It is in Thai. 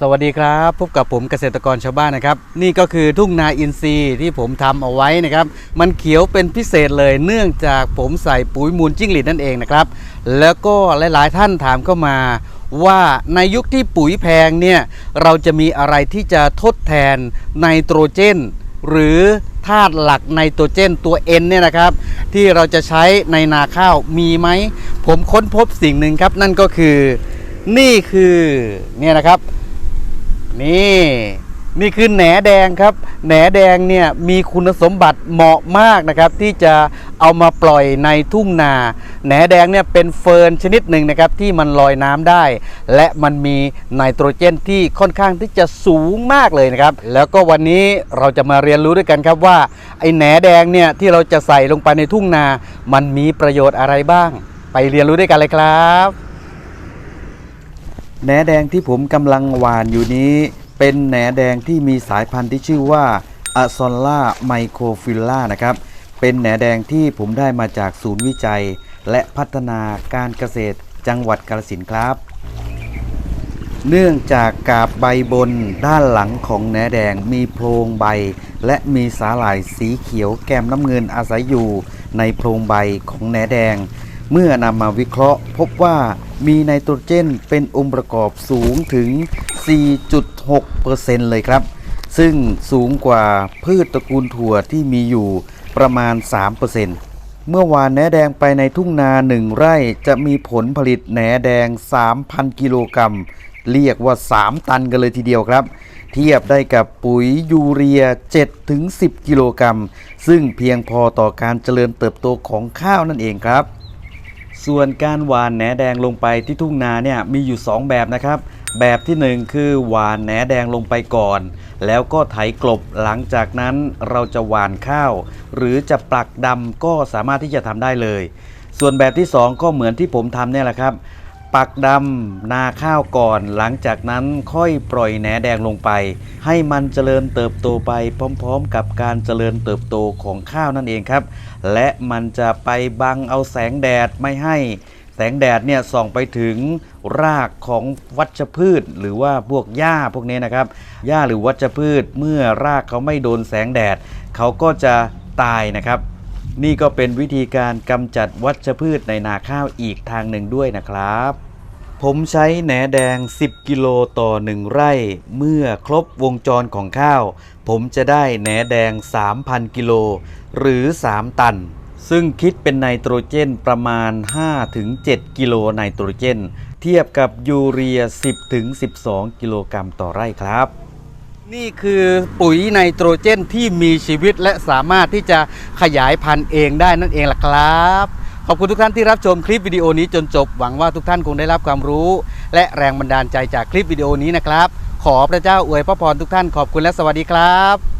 สวัสดีครับพบกับผมเกษตรกรชาวบ้านนะครับ นี่ก็คือทุ่งนาอินทรีย์ที่ผมทำเอาไว้นะครับ มันเขียวเป็นพิเศษเลยเนื่องจากผมใส่ปุ๋ยมูลจิ้งหรีดนั่นเองนะครับ แล้วก็หลาย ๆ ท่านถามเข้ามาว่าในยุคที่ปุ๋ยแพงเนี่ยเราจะมีอะไรที่จะทดแทนไนโตรเจน หรือธาตุหลักไนโตรเจนตัว N เนี่ยนะครับ ที่เราจะใช้ในนาข้าวมีไหม ผมค้นพบสิ่งหนึ่งครับ นั่นก็คือ นี่คือเนี่ยนะครับ นี่ นี่คือแหนแดงครับ แหนแดงเนี่ยมีคุณสมบัติเหมาะมากนะครับ ที่จะเอามาปล่อยในทุ่งนา แหนแดงเนี่ยเป็นเฟิร์นชนิดหนึ่งนะครับที่มันลอยน้ำได้ และมันมีไนโตรเจนที่ค่อนข้างที่จะสูงมากเลยนะครับ แล้วก็วันนี้เราจะมาเรียนรู้ด้วยกันครับว่าไอ้แหนแดงเนี่ยที่เราจะใส่ลงไปในทุ่งนา มันมีประโยชน์อะไรบ้าง ไปเรียนรู้ด้วยกันเลยครับ แหนแดงที่ผมกำลังหวานอยู่นี้ เป็นแหนแดงที่มีสายพันธุ์ที่ชื่อว่าอะซอลล่าไมโครฟิลล่านะครับ เป็นแหนแดงที่ผมได้มาจากศูนย์วิจัย และพัฒนาการเกษตรจังหวัดกาฬสินธุ์ครับ เนื่องจากกาบใบบนด้านหลังของแหนแดงมีโพรงใบ และมีสาหร่ายสีเขียวแก้มน้ำเงินอาศัยอยู่ในโพรงใบของแหนแดง เมื่อนำมาวิเคราะห์ พบว่ามีไนโตรเจนเป็นองค์ประกอบสูงถึง 4.6%เลยครับ ซึ่งสูงกว่าพืชตระกูลถั่วที่มีอยู่ประมาณ 3%เมื่อวานแหนแดงไปในทุ่งนาหนึ่งไร่จะมีผลผลิตแหนแดง 3,000 กิโลกรัม เรียกว่า 3 ตันกันเลยทีเดียวครับ เทียบได้กับปุ๋ยยูเรีย 7-10 กิโลกรัม ซึ่งเพียงพอต่อการเจริญเติบโตของข้าวนั่นเองครับ ส่วนการหวานแหนแดงลงไปที่ทุ่งนาเนี่ยมีอยู่ 2 แบบนะครับ แบบที่ 1 คือหวานแหนแดงลงไปก่อน แล้วก็ไถกลบหลังจากนั้นเราจะหวานข้าว หรือจะปลักดำก็สามารถที่จะทำได้เลย ส่วนแบบที่ 2 ก็เหมือนที่ผมทำเนี่ยแหละครับ ปักดำนาข้าวก่อน หลังจากนั้นค่อยปล่อยแหนแดงลงไป ให้มันเจริญเติบโตไปพร้อมๆ กับการเจริญเติบโตของข้าวนั่นเองครับ และมันจะไปบังเอาแสงแดดไม่ให้แสงแดดเนี่ยส่องไปถึงรากของวัชพืช หรือว่าพวกหญ้าพวกนี้นะครับหญ้าหรือวัชพืชเมื่อรากเขาไม่โดนแสงแดด เขาก็จะตายนะครับ นี่ก็เป็นวิธีการกำจัดวัชพืชในนาข้าวอีกทางหนึ่งด้วยนะครับ ผมใช้แหนแดง 10 กิโลต่อ 1 ไร่ เมื่อครบวงจรของข้าว ผมจะได้แหนแดง 3,000 กิโลหรือ 3 ตัน ซึ่งคิดเป็นไนโตรเจนประมาณ 5-7 กิโลไนโตรเจน เทียบกับยูเรีย 10-12 กิโลกรัมต่อไร่ครับ นี่คือปุ๋ยไนโตรเจนที่มีชีวิตและสามารถที่จะขยายพันธุ์เองได้นั่นเองล่ะครับ ขอบคุณทุกท่านที่รับชมคลิปวิดีโอนี้จนจบ หวังว่าทุกท่านคงได้รับความรู้ และแรงบันดาลใจจากคลิปวิดีโอนี้นะครับ ขอพระเจ้าอวยพระพรทุกท่านขอบคุณและสวัสดีครับ